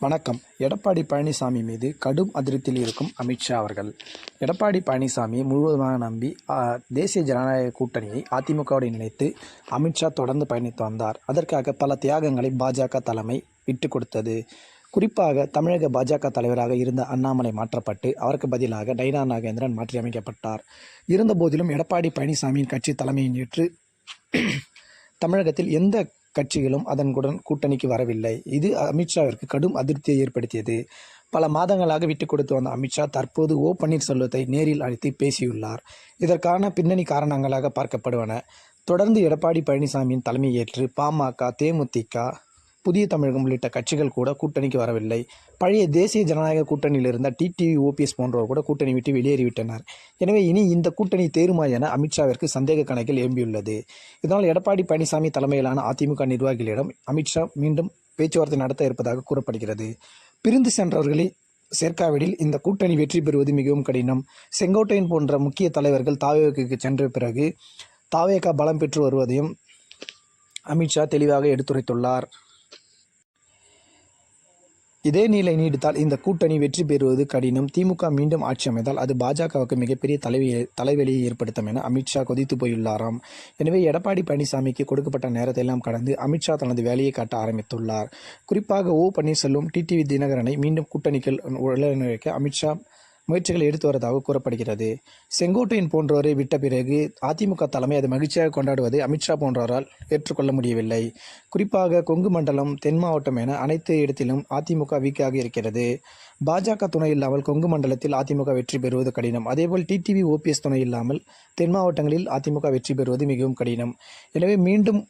வணக்கம். எடப்பாடி பழனிசாமி மீது கடும் அதிருப்தியில் இருக்கும் அமித்ஷா அவர்கள். எடப்பாடி பழனிசாமியை முழுவதுமாக நம்பி தேசிய ஜனநாயக கூட்டணியை அதிமுகவோடு இணைத்து அமித்ஷா தொடர்ந்து பயணித்து வந்தார். அதற்காக பல தியாகங்களை பாஜக தலைமை விட்டு கொடுத்தது. குறிப்பாக தமிழக பாஜக தலைவராக இருந்த அண்ணாமலை மாற்றப்பட்டு அவருக்கு பதிலாக டைனா நாகேந்திரன் மாற்றியமைக்கப்பட்டார். இருந்தபோதிலும் எடப்பாடி பழனிசாமியின் கட்சி தலைமையை ஏற்று தமிழகத்தில் எந்த கட்சிகளும் அதனுடன் கூட்டணிக்கு வரவில்லை. இது அமித்ஷாவிற்கு கடும் அதிருப்தியை ஏற்படுத்தியது. பல மாதங்களாக விட்டுக் கொடுத்து வந்த அமித்ஷா தற்போது ஓ பன்னீர்செல்வத்தை நேரில் அழைத்து பேசியுள்ளார். இதற்கான பின்னணி காரணங்களாக பார்க்கப்படுவன. தொடர்ந்து எடப்பாடி பழனிசாமியின் தலைமையேற்று பாமக தேமுதிக புதிய தமிழகம் உள்ளிட்ட கட்சிகள் கூட கூட்டணிக்கு வரவில்லை. பழைய தேசிய ஜனநாயக கூட்டணியில் இருந்த டிடிவி ஓபிஎஸ் போன்றவர் கூட கூட்டணி விட்டு வெளியேறிவிட்டனர். எனவே இனி இந்த கூட்டணி தேருமா என அமித்ஷாவிற்கு சந்தேக கணக்கில் எழும்பியுள்ளது. இதனால் எடப்பாடி பழனிசாமி தலைமையிலான அதிமுக நிர்வாகிகளிடம் அமித்ஷா மீண்டும் பேச்சுவார்த்தை நடத்த இருப்பதாக கூறப்படுகிறது. பிரிந்து சென்றவர்களை சேர்க்காவிடில் இந்த கூட்டணி வெற்றி பெறுவது மிகவும் கடினம். செங்கோட்டையன் போன்ற முக்கிய தலைவர்கள் தாவேக்கு சென்ற பிறகு தாவேகா பலம் பெற்று வருவதையும் அமித்ஷா தெளிவாக எடுத்துரைத்துள்ளார். இதே நிலை நீடித்தால் இந்த கூட்டணி வெற்றி பெறுவது கடினம். திமுக மீண்டும் ஆட்சி அமைத்தால் அது பாஜகவுக்கு மிகப்பெரிய தலைவி தலைவலியை ஏற்படுத்தும் என அமித்ஷா கொதித்து போயுள்ளாராம். எனவே எடப்பாடி பழனிசாமிக்கு கொடுக்கப்பட்ட நேரத்தை எல்லாம் கடந்து அமித்ஷா தனது வேலையை காட்ட ஆரம்பித்துள்ளார். குறிப்பாக ஓ பன்னீர்செல்வம் டிடிவி தினகரனை மீண்டும் கூட்டணிக்குள் உழைக்க அமித்ஷா முயற்சிகளை எடுத்து வருவதாக கூறப்படுகிறது. செங்கோட்டையன் போன்றோரை விட்ட பிறகு அதிமுக தலைமை அதை மகிழ்ச்சியாக கொண்டாடுவதை அமித்ஷா போன்றவரால் ஏற்றுக்கொள்ள முடியவில்லை. குறிப்பாக கொங்கு மண்டலம் தென் மாவட்டம் என அனைத்து இடத்திலும் அதிமுக வீக்காக இருக்கிறது. பாஜக துணை இல்லாமல் கொங்கு மண்டலத்தில் அதிமுக வெற்றி பெறுவது கடினம். அதேபோல் டிடிவி ஓபிஎஸ் துணை இல்லாமல் தென் மாவட்டங்களில் அதிமுக வெற்றி பெறுவது மிகவும் கடினம். எனவே மீண்டும்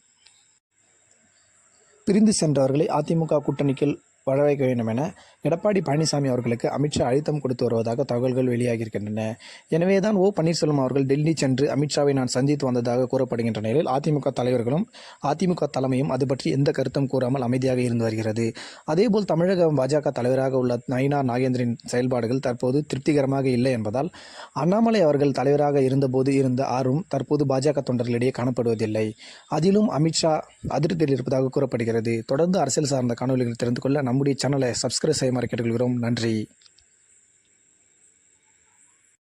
பிரிந்து சென்றவர்களை அதிமுக கூட்டணிக்குள் வரவைக்க வேண்டும் என எடப்பாடி பழனிசாமி அவர்களுக்கு அமித்ஷா அழுத்தம் கொடுத்து வருவதாக தகவல்கள் வெளியாகியிருக்கின்றன. எனவே தான் ஓ பன்னீர்செல்வம் அவர்கள் டெல்லி சென்று அமித்ஷாவை நான் சந்தித்து வந்ததாக கூறப்படுகின்ற நிலையில் அதிமுக தலைவர்களும் அதிமுக தலைமையும் அது பற்றி எந்த கருத்தும் கூறாமல் அமைதியாக இருந்து வருகிறது. அதேபோல் தமிழக பாஜக தலைவராக உள்ள நயினா நாகேந்திரின் செயல்பாடுகள் தற்போது திருப்திகரமாக இல்லை என்பதால் அண்ணாமலை அவர்கள் தலைவராக இருந்தபோது இருந்த ஆர்வம் தற்போது பாஜக தொண்டர்களிடையே காணப்படுவதில்லை. அதிலும் அமித்ஷா அதிருப்தியில் இருப்பதாக கூறப்படுகிறது. தொடர்ந்து அரசியல் சார்ந்த காணொலிகள் தெரிந்து கொள்ள நம்முடைய சேனலை சப்ஸ்கிரைப் செய்ய மறக்கிட்டு கொள்கிறோம். நன்றி.